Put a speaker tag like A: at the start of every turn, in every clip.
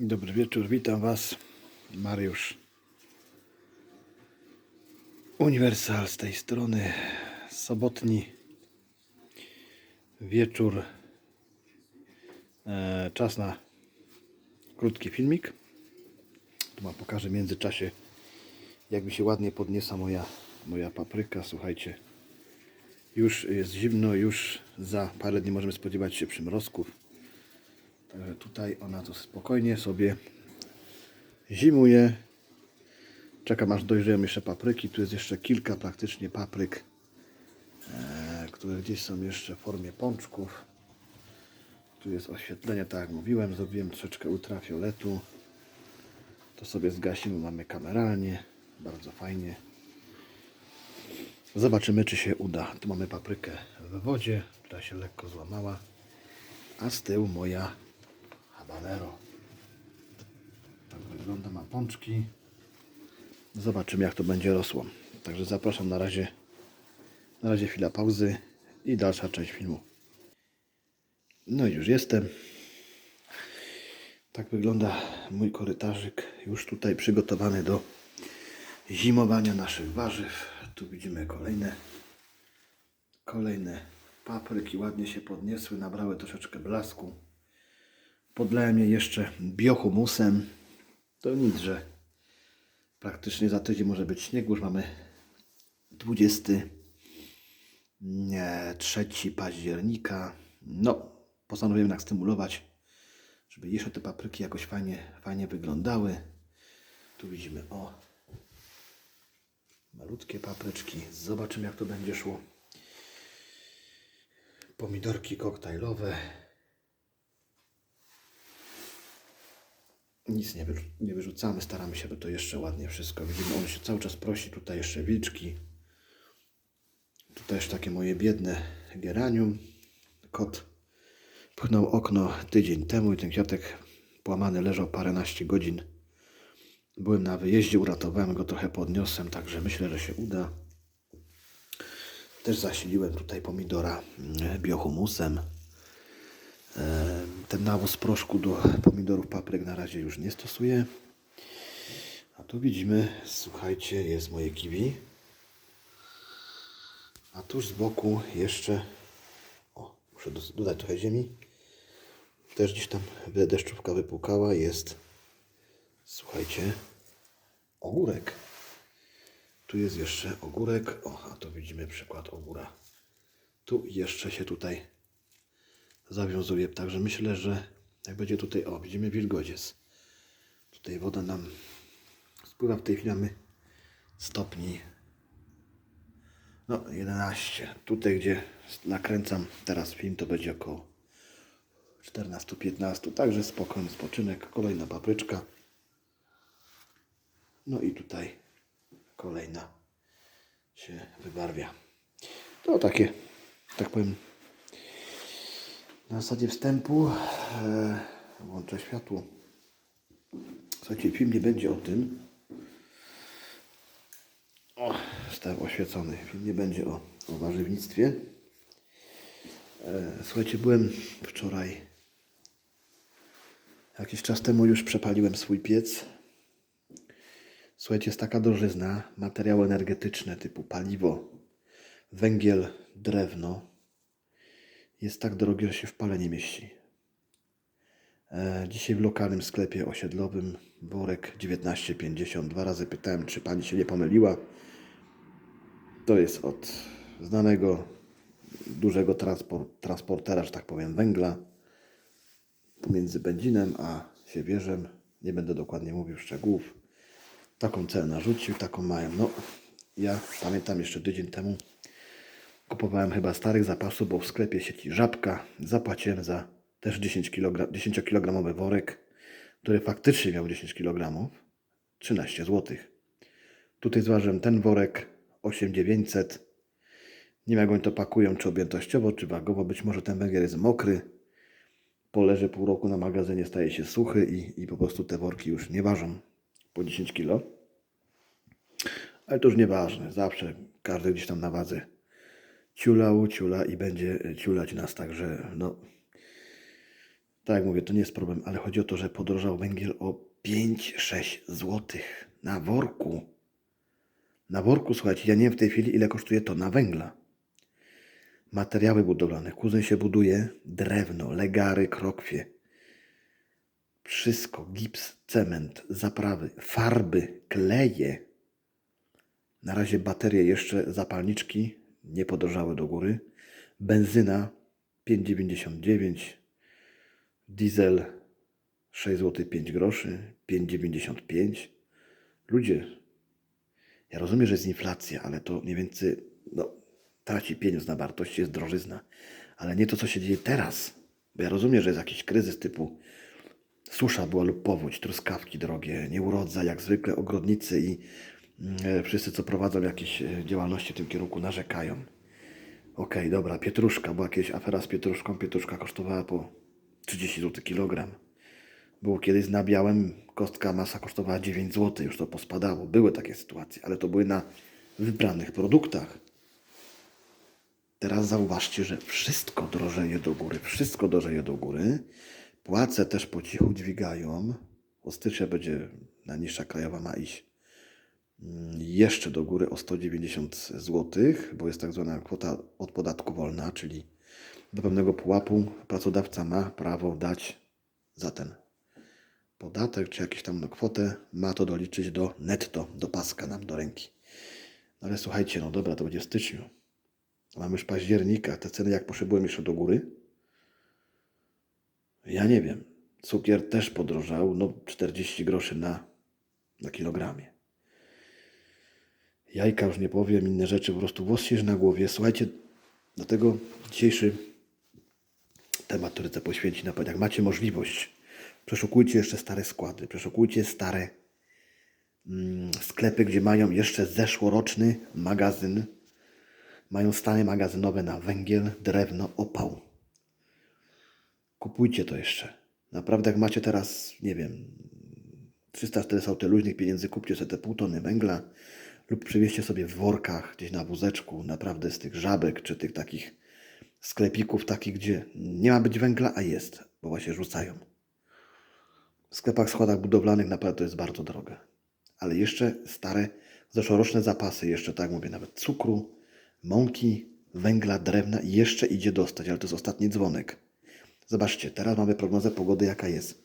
A: Dobry wieczór, witam Was. Mariusz. Uniwersal z tej strony. Sobotni wieczór. E, czas na krótki filmik. Tu Wam pokażę w międzyczasie, jak mi się ładnie podniesa moja, moja papryka. Słuchajcie, już jest zimno, już za parę dni możemy spodziewać się przymrozków. Także tutaj ona to spokojnie sobie zimuje. Czekam aż dojrzeją jeszcze papryki. Tu jest jeszcze kilka praktycznie papryk, e, które gdzieś są jeszcze w formie pączków. Tu jest oświetlenie, tak jak mówiłem. Zrobiłem troszeczkę ultrafioletu. To sobie zgasimy, mamy kameralnie. Bardzo fajnie. Zobaczymy, czy się uda. Tu mamy paprykę w wodzie, która się lekko złamała. A z tyłu moja habanero. Tak wygląda, ma pączki. Zobaczymy jak to będzie rosło. Także zapraszam na razie. Na razie chwila pauzy i dalsza część filmu. No i już jestem. Tak wygląda mój korytarzyk. Już tutaj przygotowany do zimowania naszych warzyw. Tu widzimy kolejne kolejne papryki. Ładnie się podniosły, nabrały troszeczkę blasku. Podlałem je jeszcze biohumusem. To nic, że praktycznie za tydzień może być śnieg. Już mamy 23 października. No, postanowiłem tak stymulować, żeby jeszcze te papryki jakoś fajnie, fajnie wyglądały. Tu widzimy, o, malutkie papryczki. Zobaczymy jak to będzie szło. Pomidorki koktajlowe. Nic nie, wyrzu- nie wyrzucamy, staramy się, by to jeszcze ładnie wszystko. Widzimy, on się cały czas prosi. Tutaj jeszcze wilczki. Tutaj jeszcze takie moje biedne geranium. Kot pchnął okno tydzień temu i ten kwiatek połamany leżał paręnaście godzin. Byłem na wyjeździe, uratowałem go, trochę podniosłem, także myślę, że się uda. Też zasiliłem tutaj pomidora mm, biohumusem. Ten nawóz proszku do pomidorów, papryk na razie już nie stosuję. A tu widzimy, słuchajcie, jest moje kiwi. A tuż z boku jeszcze, o, muszę dodać trochę ziemi. Też gdzieś tam deszczówka wypłukała, jest, słuchajcie, ogórek. Tu jest jeszcze ogórek, o, a to widzimy przykład ogóra. Tu jeszcze się tutaj zawiązuje. Także myślę, że jak będzie tutaj, o, widzimy wilgodziec. Tutaj woda nam spływa w tej chwili mamy stopni. No, 11. Tutaj, gdzie nakręcam teraz film, to będzie około 14-15. Także spokojny spoczynek. Kolejna papryczka. No i tutaj kolejna się wybarwia. To takie, tak powiem, na zasadzie wstępu e, włączę światło. Słuchajcie, film nie będzie o tym. O, został oświecony. Film nie będzie o, o warzywnictwie. E, słuchajcie, byłem wczoraj. Jakiś czas temu już przepaliłem swój piec. Słuchajcie, jest taka drożyzna, materiały energetyczne typu paliwo, węgiel, drewno, jest tak drogie, że się w pale nie mieści. E, dzisiaj w lokalnym sklepie osiedlowym worek 19,50. Dwa razy pytałem, czy pani się nie pomyliła. To jest od znanego dużego transpor- transportera, że tak powiem, węgla pomiędzy Będzinem a Siewierzem. Nie będę dokładnie mówił szczegółów. Taką cenę narzucił, taką mają. No, ja pamiętam jeszcze tydzień temu Kupowałem chyba starych zapasów, bo w sklepie sieci Żabka zapłaciłem za też 10 kg, 10-kilogramowy worek, który faktycznie miał 10 kg, 13 zł. Tutaj zważyłem ten worek 8900. Nie wiem jak oni to pakują, czy objętościowo, czy wagowo. Być może ten węgiel jest mokry. Poleży pół roku na magazynie, staje się suchy i, i po prostu te worki już nie ważą po 10 kg. Ale to już nieważne. Zawsze każdy gdzieś tam na wadze ciulał, ciula i będzie ciulać nas, także no Tak jak mówię, to nie jest problem, ale chodzi o to, że podrożał węgiel o 5-6 zł na worku. Na worku, słuchajcie, ja nie wiem w tej chwili, ile kosztuje to na węgla. Materiały budowlane. Kuzyn się buduje drewno, legary, krokwie. Wszystko. Gips, cement, zaprawy, farby, kleje. Na razie baterie jeszcze, zapalniczki nie podrożały do góry. Benzyna 5,99. Diesel 6 zł 5 groszy, 5,95. Ludzie, ja rozumiem, że jest inflacja, ale to mniej więcej no, traci pieniądz na wartości, jest drożyzna. Ale nie to, co się dzieje teraz. Bo ja rozumiem, że jest jakiś kryzys typu susza była lub powódź, truskawki drogie, nieurodza, jak zwykle ogrodnicy i wszyscy, co prowadzą jakieś e, działalności w tym kierunku, narzekają. Okej, dobra, pietruszka, była jakaś afera z pietruszką, pietruszka kosztowała po 30 zł kilogram. Było kiedyś z nabiałem, kostka masa kosztowała 9 zł, już to pospadało. Były takie sytuacje, ale to były na wybranych produktach. Teraz zauważcie, że wszystko drożeje do góry, wszystko drożeje do góry. Płace też po cichu dźwigają. Od stycznia będzie najniższa krajowa ma iść jeszcze do góry o 190 zł, bo jest tak zwana kwota od podatku wolna, czyli do pewnego pułapu pracodawca ma prawo dać za ten podatek, czy jakąś tam kwotę, ma to doliczyć do netto, do paska nam, do ręki. No ale słuchajcie, no dobra, to będzie w styczniu. Mamy już października, te ceny jak poszedłem jeszcze do góry? Ja nie wiem. Cukier też podrożał, no 40 groszy na, na kilogramie. Jajka już nie powiem, inne rzeczy, po prostu włos się na głowie. Słuchajcie, dlatego dzisiejszy temat, który chcę poświęcić na jak macie możliwość, przeszukujcie jeszcze stare składy, przeszukujcie stare mm, sklepy, gdzie mają jeszcze zeszłoroczny magazyn, mają stany magazynowe na węgiel, drewno, opał. Kupujcie to jeszcze. Naprawdę, jak macie teraz, nie wiem, 300-400 zł luźnych pieniędzy, kupcie sobie te pół tony węgla lub przywieźcie sobie w workach gdzieś na wózeczku, naprawdę z tych żabek czy tych takich sklepików, takich, gdzie nie ma być węgla, a jest, bo właśnie rzucają. W sklepach, składach budowlanych naprawdę to jest bardzo drogie. Ale jeszcze stare, zeszłoroczne zapasy, jeszcze tak mówię, nawet cukru, mąki, węgla, drewna jeszcze idzie dostać, ale to jest ostatni dzwonek. Zobaczcie, teraz mamy prognozę pogody jaka jest.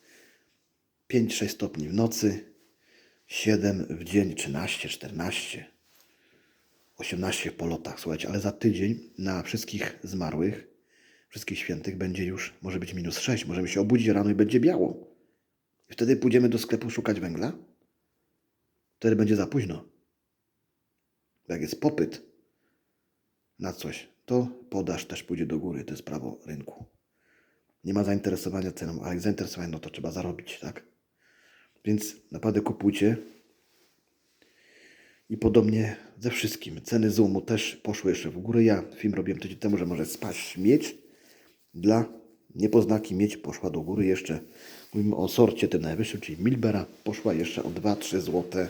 A: 5-6 stopni w nocy, 7 w dzień, 13, 14, 18 w polotach, słuchajcie, ale za tydzień na wszystkich zmarłych, wszystkich świętych będzie już, może być minus 6, możemy się obudzić rano i będzie biało. I wtedy pójdziemy do sklepu szukać węgla? Wtedy będzie za późno. Jak jest popyt na coś, to podaż też pójdzie do góry. To jest prawo rynku. Nie ma zainteresowania ceną, a jak zainteresowanie, no to trzeba zarobić, tak? Więc naprawdę kupujcie. I podobnie ze wszystkim. Ceny Zoomu też poszły jeszcze w górę. Ja film robiłem tydzień temu, że może spaść miedź. Dla niepoznaki miedź poszła do góry jeszcze. Mówimy o sorcie tym najwyższym, czyli Milbera. Poszła jeszcze o 2-3 zł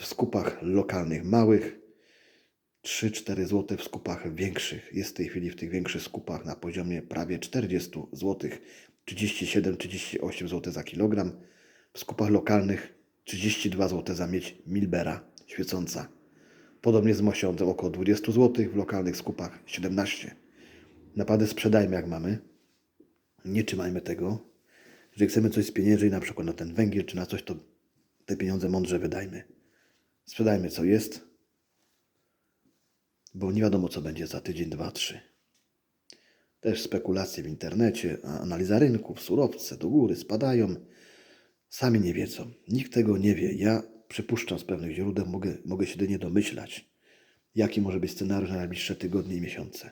A: w skupach lokalnych małych. 3-4 zł w skupach większych. Jest w tej chwili w tych większych skupach na poziomie prawie 40 zł. 37-38 zł za kilogram. W skupach lokalnych 32 zł za miedź Milbera świecąca. Podobnie z mosiądzem około 20 zł, w lokalnych skupach 17. Naprawdę sprzedajmy jak mamy. Nie trzymajmy tego. Jeżeli chcemy coś spieniężyć, na przykład na ten węgiel czy na coś, to te pieniądze mądrze wydajmy. Sprzedajmy co jest, bo nie wiadomo co będzie za tydzień, dwa, trzy. Też spekulacje w internecie, analiza rynków, surowce do góry spadają. Sami nie wiedzą. Nikt tego nie wie. Ja przypuszczam z pewnych źródeł, mogę, mogę się jedynie domyślać, jaki może być scenariusz na najbliższe tygodnie i miesiące.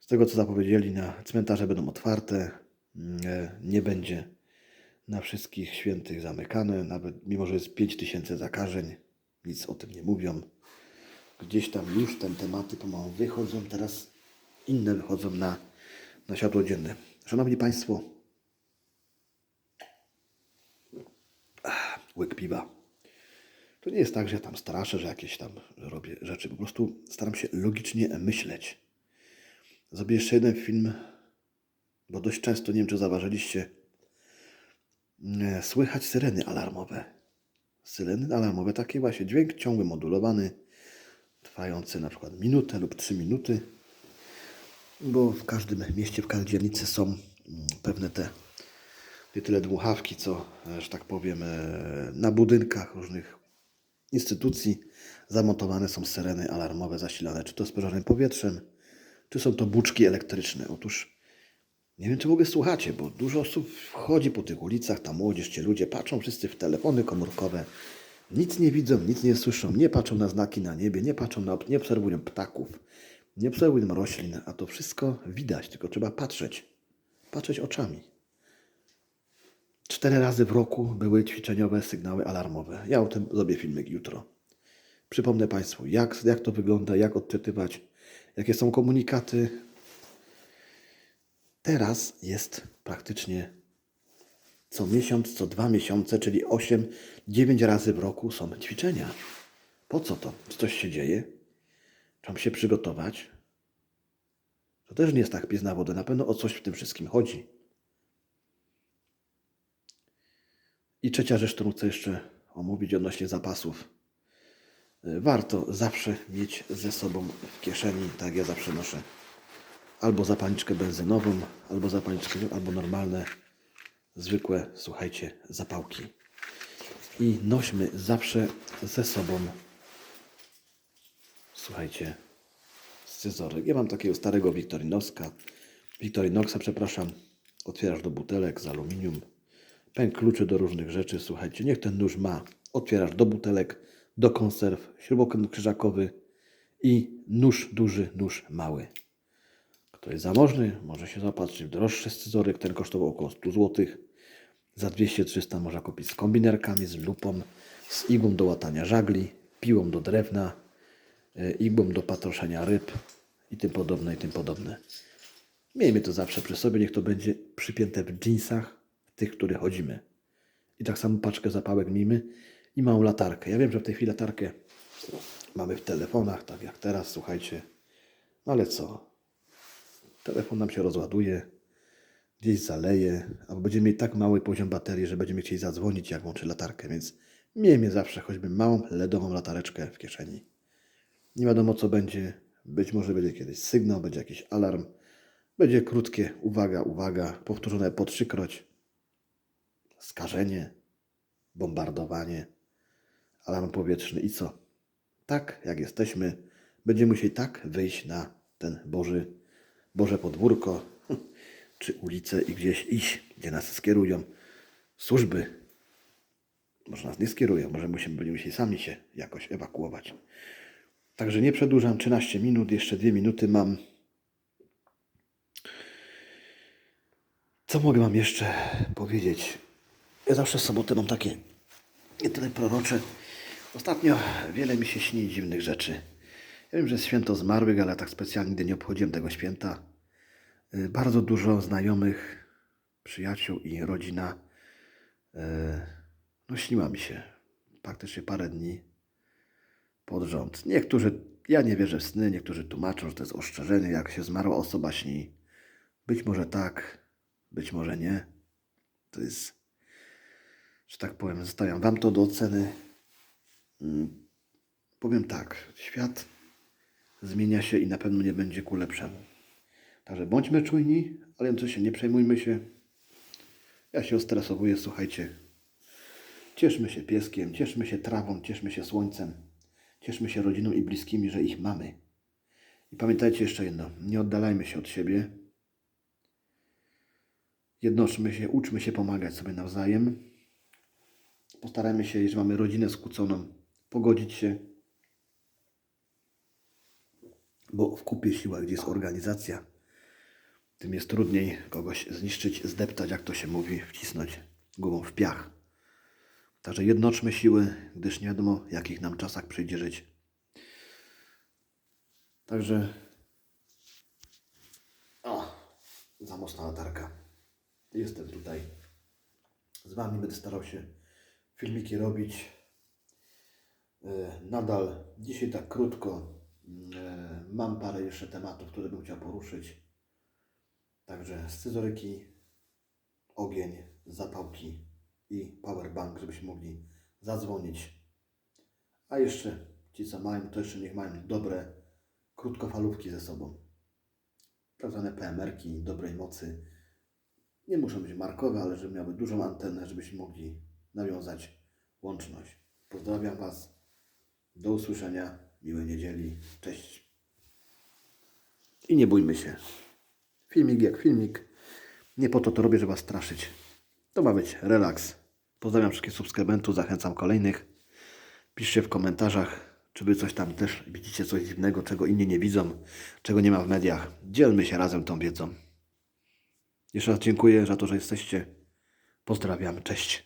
A: Z tego, co zapowiedzieli, na cmentarze będą otwarte, e, nie będzie na wszystkich świętych zamykane, nawet mimo, że jest 5000 zakażeń, nic o tym nie mówią. Gdzieś tam już te tematy pomału wychodzą, teraz inne wychodzą na, na światło dzienne. Szanowni Państwo, ach, łyk piwa. To nie jest tak, że ja tam straszę, że jakieś tam robię rzeczy. Po prostu staram się logicznie myśleć. Zrobię jeszcze jeden film, bo dość często, nie wiem czy zauważyliście, e, słychać syreny alarmowe. Syreny alarmowe, takie właśnie dźwięk ciągły, modulowany, trwający na przykład minutę lub trzy minuty, bo w każdym mieście, w każdej dzielnicy są mm, pewne te nie tyle dmuchawki, co, e, że tak powiem, e, na budynkach różnych instytucji zamontowane są syreny alarmowe zasilane, czy to sprężonym powietrzem, czy są to buczki elektryczne. Otóż nie wiem, czy w ogóle słuchacie, bo dużo osób wchodzi po tych ulicach, ta młodzież, ci ludzie patrzą wszyscy w telefony komórkowe, nic nie widzą, nic nie słyszą, nie patrzą na znaki na niebie, nie patrzą na, nie obserwują ptaków, nie obserwują roślin, a to wszystko widać, tylko trzeba patrzeć, patrzeć oczami. Cztery razy w roku były ćwiczeniowe sygnały alarmowe. Ja o tym zrobię filmik jutro. Przypomnę Państwu, jak, jak to wygląda, jak odczytywać, jakie są komunikaty. Teraz jest praktycznie co miesiąc, co dwa miesiące, czyli 8-9 razy w roku są ćwiczenia. Po co to? Czy coś się dzieje? Trzeba się przygotować. To też nie jest tak pies na wodę. Na pewno o coś w tym wszystkim chodzi. I trzecia rzecz, którą chcę jeszcze omówić odnośnie zapasów. Y, Warto zawsze mieć ze sobą w kieszeni, tak ja zawsze noszę, albo zapalniczkę benzynową, albo zapalniczkę, albo normalne, zwykłe, słuchajcie, zapałki. I nośmy zawsze ze sobą, słuchajcie, scyzoryk. Ja mam takiego starego Wiktorinowska, Wiktorinoxa, przepraszam, otwierasz do butelek z aluminium, pęk kluczy do różnych rzeczy, słuchajcie, niech ten nóż ma. Otwierasz do butelek, do konserw, śrubokręt krzyżakowy i nóż duży, nóż mały. Kto jest zamożny, może się zaopatrzyć w droższy scyzoryk, ten kosztował około 100 zł. Za 200-300 można kupić z kombinerkami, z lupą, z igłą do łatania żagli, piłą do drewna, igłą do patroszenia ryb i tym podobne, i tym podobne. Miejmy to zawsze przy sobie, niech to będzie przypięte w dżinsach, w tych, które chodzimy. I tak samo paczkę zapałek miejmy i małą latarkę. Ja wiem, że w tej chwili latarkę mamy w telefonach, tak jak teraz, słuchajcie. No ale co? Telefon nam się rozładuje, gdzieś zaleje, albo będziemy mieć tak mały poziom baterii, że będziemy chcieli zadzwonić, jak włączy latarkę, więc miejmy zawsze choćby małą LEDową latareczkę w kieszeni. Nie wiadomo co będzie, być może będzie kiedyś sygnał, będzie jakiś alarm, będzie krótkie uwaga, uwaga, powtórzone po trzykroć, skażenie, bombardowanie, alarm powietrzny i co? Tak jak jesteśmy, będziemy musieli tak wyjść na ten Boży, Boże podwórko, czy ulicę i gdzieś iść, gdzie nas skierują służby. Może nas nie skierują, może musimy, będziemy musieli sami się jakoś ewakuować. Także nie przedłużam, 13 minut, jeszcze 2 minuty mam. Co mogę Wam jeszcze powiedzieć? Ja zawsze w sobotę mam takie nie tyle prorocze. Ostatnio wiele mi się śni dziwnych rzeczy. Ja wiem, że jest święto zmarłych, ale tak specjalnie nigdy nie obchodziłem tego święta. Y, Bardzo dużo znajomych, przyjaciół i rodzina y, no śniła mi się praktycznie parę dni pod rząd. Niektórzy, ja nie wierzę w sny, niektórzy tłumaczą, że to jest oszczerzenie, jak się zmarła osoba śni. Być może tak, być może nie. To jest, że tak powiem, zostawiam Wam to do oceny. Mm, Powiem tak, świat zmienia się i na pewno nie będzie ku lepszemu. Także bądźmy czujni, ale się nie przejmujmy się. Ja się ostresowuję, słuchajcie. Cieszmy się pieskiem, cieszmy się trawą, cieszmy się słońcem, cieszmy się rodziną i bliskimi, że ich mamy. I pamiętajcie jeszcze jedno, nie oddalajmy się od siebie. Jednoczmy się, uczmy się pomagać sobie nawzajem. Postarajmy się, jeżeli mamy rodzinę skłóconą, pogodzić się. Bo w kupie siła, gdzie jest organizacja, tym jest trudniej kogoś zniszczyć, zdeptać, jak to się mówi, wcisnąć głową w piach. Także jednoczmy siły, gdyż nie wiadomo, jakich nam czasach przyjdzie żyć. Także. O, za mocna latarka. Jestem tutaj. Z Wami będę starał się filmiki robić. E, Nadal dzisiaj tak krótko. E, Mam parę jeszcze tematów, które bym chciał poruszyć. Także scyzoryki, ogień, zapałki i powerbank, żebyśmy mogli zadzwonić. A jeszcze ci, co mają, to jeszcze niech mają dobre krótkofalówki ze sobą. Tak zwane PMR-ki dobrej mocy. Nie muszą być markowe, ale żeby miały dużą antenę, żebyśmy mogli nawiązać łączność. Pozdrawiam Was. Do usłyszenia. Miłej niedzieli. Cześć. I nie bójmy się. Filmik jak filmik. Nie po to to robię, żeby Was straszyć. To ma być relaks. Pozdrawiam wszystkich subskrybentów, zachęcam kolejnych. Piszcie w komentarzach, czy Wy coś tam też widzicie, coś dziwnego, czego inni nie widzą, czego nie ma w mediach. Dzielmy się razem tą wiedzą. Jeszcze raz dziękuję za to, że jesteście. Pozdrawiam. Cześć.